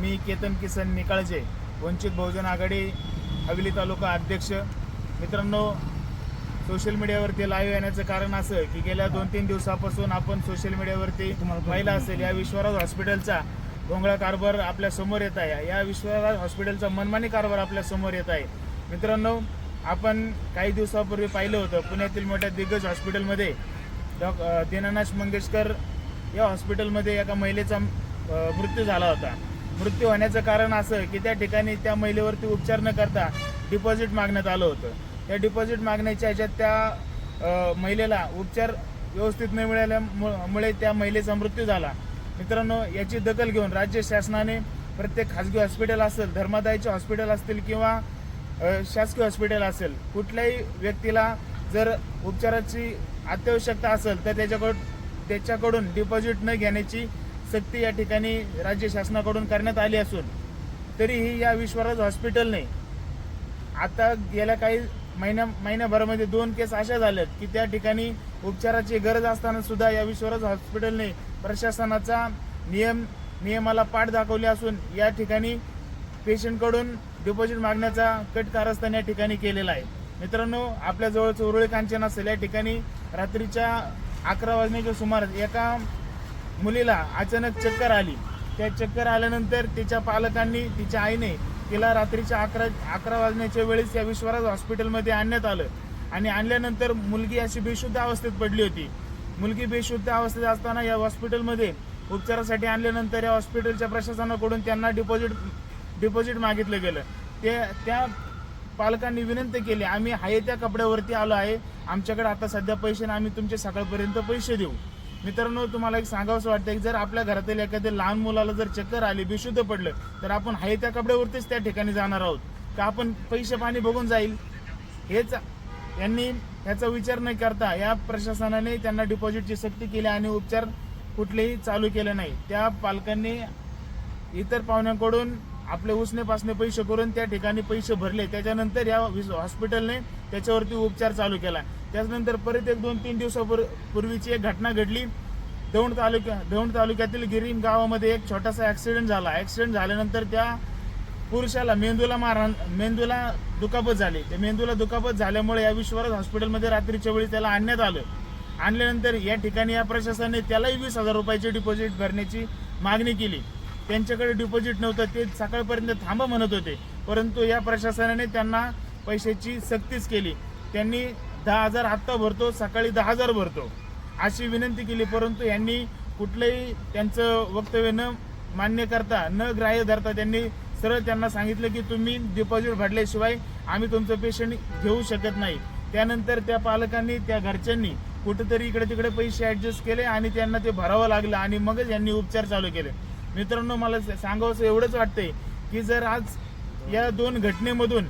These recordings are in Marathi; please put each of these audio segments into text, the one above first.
मी केतन किसन निकाळजे वंचित बहुजन आघाडी हवेली तालुका अध्यक्ष. मित्रांनो सोशल मीडियावरती लाईव्ह येण्याचं कारण असं की गेल्या दोन तीन दिवसापासून आपण सोशल मीडियावरती पाहिलं असेल या विश्वराज हॉस्पिटलचा भोंगळा कारभार आपल्यासमोर येत आहे. या विश्वराज हॉस्पिटलचा मनमानी कारभार आपल्यासमोर येत आहे. मित्रांनो आपण काही दिवसापूर्वी पाहिलं होतं पुण्यातील मोठ्या दिग्गज हॉस्पिटलमध्ये अ, दीनानाथ मंगेशकर या हॉस्पिटलमध्ये एका महिलेचा मृत्यू झाला होता. मृत्यू होण्याचं कारण असं की त्या ठिकाणी त्या महिलेवरती उपचार न करता डिपॉझिट मागण्यात आलं होतं. त्या डिपॉझिट मागण्याच्या ह्याच्यात त्या महिलेला उपचार व्यवस्थित न मिळाल्यामुळे त्या महिलेचा मृत्यू झाला. मित्रांनो याची दखल घेऊन राज्य शासनाने प्रत्येक खाजगी हॉस्पिटल असेल धर्मादायचे हॉस्पिटल असतील किंवा शासकीय हॉस्पिटल असेल कुठल्याही व्यक्तीला जर उपचाराची अत्यावश्यकता असेल तर त्याच्याकडून त्याच्याकडून डिपॉझिट न घेण्याची सक्ती या ठिकाणी राज्य शासनाकडून करण्यात आली असून तरीही या विश्वराज हॉस्पिटलने आता गेल्या काही महिन्या महिन्याभरामध्ये दोन केस अशा झाल्यात की त्या ठिकाणी उपचाराची गरज असताना सुद्धा या विश्वराज हॉस्पिटलने प्रशासनाचा नियम नियमाला पाठ दाखवले असून या ठिकाणी पेशंटकडून डिपॉझिट मागण्याचा कट कारस्थान या ठिकाणी केलेला आहे. मित्रांनो आपल्याजवळचं उरुळी कांचन असेल या ठिकाणी रात्रीच्या अकरा वाजण्याच्या सुमारास एका मुलीला अचानक चक्कर आली. त्या चक्कर आल्यानंतर तिच्या पालकांनी तिच्या आईने तिला रात्रीच्या अकरा अकरा वाजण्याच्या वेळेस या विश्वराज हॉस्पिटलमध्ये आणण्यात आलं. आणि आणल्यानंतर मुलगी अशी बेशुद्ध अवस्थेत पडली होती. मुलगी बेशुद्ध अवस्थेत असताना या हॉस्पिटलमध्ये उपचारासाठी आणल्यानंतर या हॉस्पिटलच्या प्रशासनाकडून त्यांना डिपॉझिट डिपॉझिट मागितलं गेलं. ते त्या पालकांनी विनंती केली आम्ही हाय त्या कपड्यावरती आलो आहे. आमच्याकडे आता सध्या पैसे आम्ही तुमचे सकाळपर्यंत पैसे देऊ. मित्रांनो तुम्हाला एक सांगावंसं वाटतं की जर आपल्या घरातील एखाद्या लहान मुलाला जर चक्कर आली बेशुद्ध पडलं तर आपण हाय त्या कपड्यावरतीच त्या ठिकाणी जाणार आहोत. का आपण पैसे पाणी बघून जाईल? हेच यांनी याचा विचार न करता या प्रशासनाने त्यांना डिपॉझिटची सक्ती केली आणि उपचार कुठलेही चालू केले नाही. त्या पालकांनी इतर पाहुण्यांकडून आपले उसने पासने पैसे करून त्या ठिकाणी पैसे भरले. त्याच्यानंतर या विस- हॉस्पिटलने त्याच्यावरती उपचार चालू केला. त्याच्यानंतर परत एक दोन तीन दिवसापूर्वीची एक घटना घडली. दौंड तालुक्या दौंड तालुक्यातील गिरीम गावामध्ये एक छोटासा ऍक्सिडेंट झाला. ऍक्सिडेंट झाल्यानंतर त्या पुरुषाला मेंदूला मारहाण मेंदूला दुखापत झाली. त्या मेंदूला दुखापत झाल्यामुळे या विश्वास हॉस्पिटलमध्ये रात्रीच्या वेळी त्याला आणण्यात आलं. आणल्यानंतर या ठिकाणी या प्रशासनाने त्यालाही वीस हजार रुपयाचे डिपॉझिट भरण्याची मागणी केली. त्यांच्याकडे डिपॉझिट नव्हतं ते सकाळपर्यंत थांबा म्हणत होते. परंतु या प्रशासनाने त्यांना पैशाची सक्तीच केली. त्यांनी दहा हजार आत्ता भरतो सकाळी दहा हजार भरतो अशी विनंती केली. परंतु यांनी कुठलंही त्यांचं वक्तव्य न मान्य करता न ग्राह्य धरता त्यांनी सरळ त्यांना सांगितलं की तुम्ही डिपॉझिट भरल्याशिवाय आम्ही तुमचं पेशंट घेऊ शकत नाही. त्यानंतर त्या पालकांनी त्या घरच्यांनी कुठेतरी इकडे तिकडे पैसे ॲडजस्ट केले आणि त्यांना ते भरावं लागलं आणि मगच यांनी उपचार चालू केले. मित्रांनो मला सांगावंसं एवढंच वाटतंय की जर आज या दोन घटनेमधून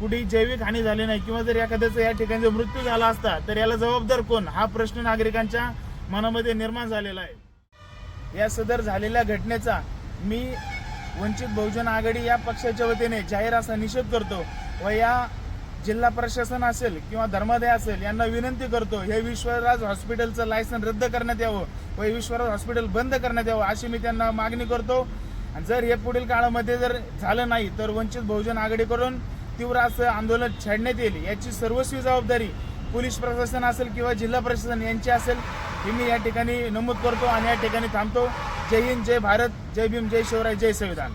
कुठेही जैविक हानी झाली नाही किंवा जर एखाद्याचा या ठिकाणी मृत्यू झाला असता तर याला जबाबदार कोण? हा प्रश्न नागरिकांच्या मनामध्ये निर्माण झालेला आहे. या सदर झालेल्या घटनेचा मी वंचित बहुजन आघाडी या पक्षाच्या वतीने जाहीर असा निषेध करतो व या जिल्हा प्रशासन असेल किंवा धर्मादय असेल यांना विनंती करतो हे विश्वराज हॉस्पिटलचं लायसन रद्द करण्यात यावं व हे विश्वराज हॉस्पिटल बंद करण्यात यावं अशी मी त्यांना मागणी करतो. आणि जर हे पुढील काळामध्ये जर झालं नाही तर वंचित बहुजन आघाडीकडून तीव्र असं आंदोलन छेडण्यात येईल याची सर्वस्वी जबाबदारी पोलीस प्रशासन असेल किंवा जिल्हा प्रशासन यांची असेल ही मी या ठिकाणी नमूद करतो आणि या ठिकाणी थांबतो. जय हिंद जय भारत जय भीम जय शिवराय जय संविधान.